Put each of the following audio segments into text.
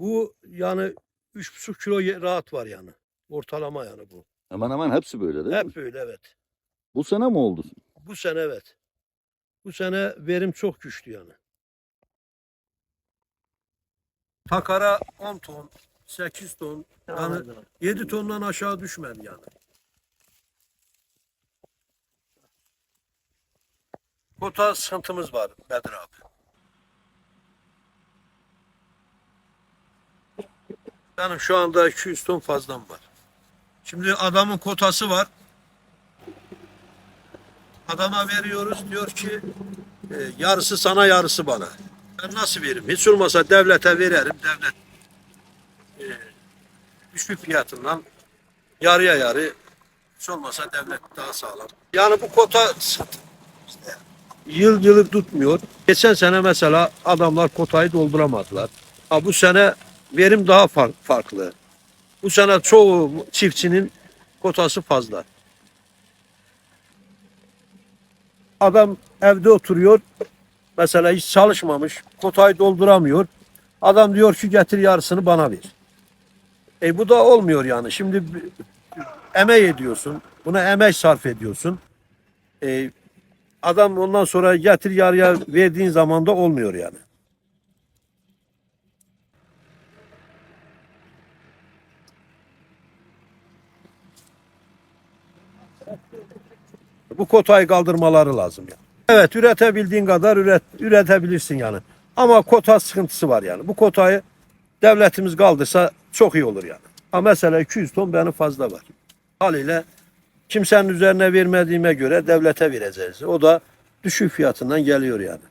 Bu yani 3,5 kilo rahat var yani. Ortalama yani bu. Hemen hemen hepsi böyle değil mi? Hep böyle evet. Bu sene mi oldu? Bu sene evet. Bu sene verim çok güçlü yani. Takara 10 ton, 8 ton, yani 7 tondan aşağı düşmedi yani. Kota sıkıntımız var Bedir abi. Benim şu anda 200 ton fazlam var. Şimdi adamın kotası var. Adama veriyoruz diyor ki e, yarısı sana yarısı bana. Ben nasıl veririm? Hiç olmasa devlete vererim. Devlet e, düşük fiyatından yarıya yarı hiç olmasa devlet daha sağlam. Yani bu kota yıl yılı tutmuyor. Geçen sene mesela adamlar kotayı dolduramadılar. Ha, bu sene verim daha far- farklı. Bu sene çoğu çiftçinin kotası fazla. Adam evde oturuyor. Mesela hiç çalışmamış. Kotayı dolduramıyor. Adam diyor ki getir yarısını bana ver. E bu da olmuyor yani. Şimdi emek ediyorsun. Buna emek sarf ediyorsun. E, adam ondan sonra getir yarıya verdiğin zaman da olmuyor yani. Bu kotayı kaldırmaları lazım yani. Evet üretebildiğin kadar üret, üretebilirsin yani. Ama kota sıkıntısı var yani. Bu kotayı devletimiz kaldırsa çok iyi olur yani. Ha mesela 200 ton benim fazla var. Haliyle kimsenin üzerine vermediğime göre devlete vereceğiz. O da düşük fiyatından geliyor yani.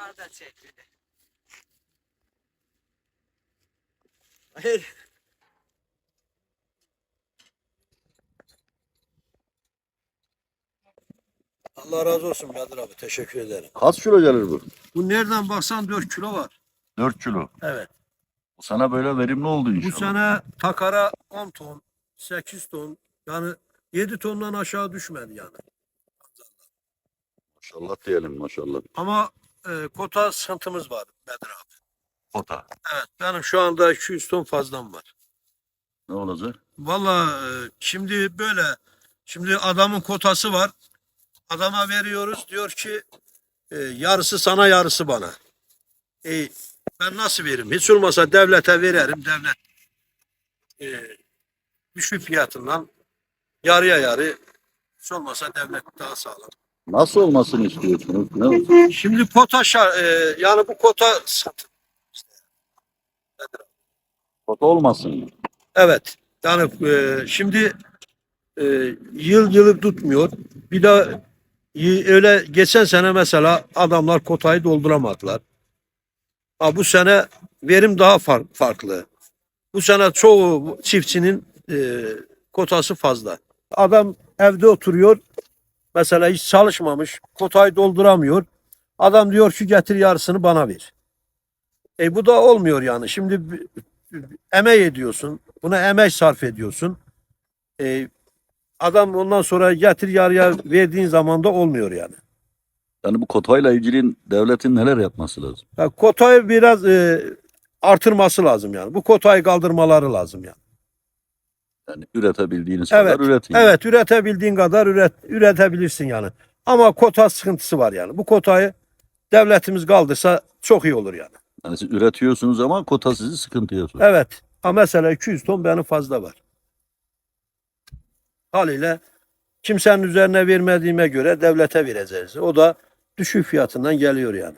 Bunlar da. Hayır. Allah razı olsun Kadir abi. Teşekkür ederim. Kaç kilo gelir bu? Bu nereden baksan 4 kilo var. 4 kilo. Evet. Bu sene böyle verimli oldu Bu inşallah. sene takara 10 ton, 8 ton yani 7 tondan aşağı düşmedi yani. Maşallah diyelim maşallah. Ama e, kota sıkıntımız var Bedir abi. Ota. Evet benim şu anda 200 ton fazlam var. Ne olacak? Valla e, şimdi böyle şimdi adamın kotası var. Adama veriyoruz diyor ki e, yarısı sana yarısı bana. E, ben nasıl veririm? Hiç olmasa devlete vererim. Devlet e, düşük fiyatından yarıya yarı hiç olmasa devlet daha sağlam. Nasıl olmasını istiyorsunuz? Ne? Şimdi kota şar- e, yani bu kota sıkıntı. Ota olmasın mı? Evet. Yani e, şimdi e, yıl yılı tutmuyor. Bir de y- öyle geçen sene mesela adamlar kotayı dolduramadılar. Ha, bu sene verim daha far- farklı. Bu sene çoğu çiftçinin e, kotası fazla. Adam evde oturuyor. Mesela hiç çalışmamış. Kotayı dolduramıyor. Adam diyor ki getir yarısını bana ver. E bu da olmuyor yani. Şimdi emek ediyorsun. Buna emek sarf ediyorsun. E, adam ondan sonra getir yarıya verdiğin zaman da olmuyor yani. Yani bu kotayla ilgili devletin neler yapması lazım? Ya kotayı biraz e, artırması lazım yani. Bu kotayı kaldırmaları lazım yani. Yani üretebildiğiniz Evet, kadar üretin. Evet üretebildiğin kadar üret, üretebilirsin yani. Ama kota sıkıntısı var yani. Bu kotayı devletimiz kaldırsa çok iyi olur yani. Yani siz üretiyorsunuz ama kota sizi sıkıntıya sokuyor. Evet. Ha mesela 200 ton benim fazla var. Haliyle kimsenin üzerine vermediğime göre devlete vereceğiz. O da düşük fiyatından geliyor yani.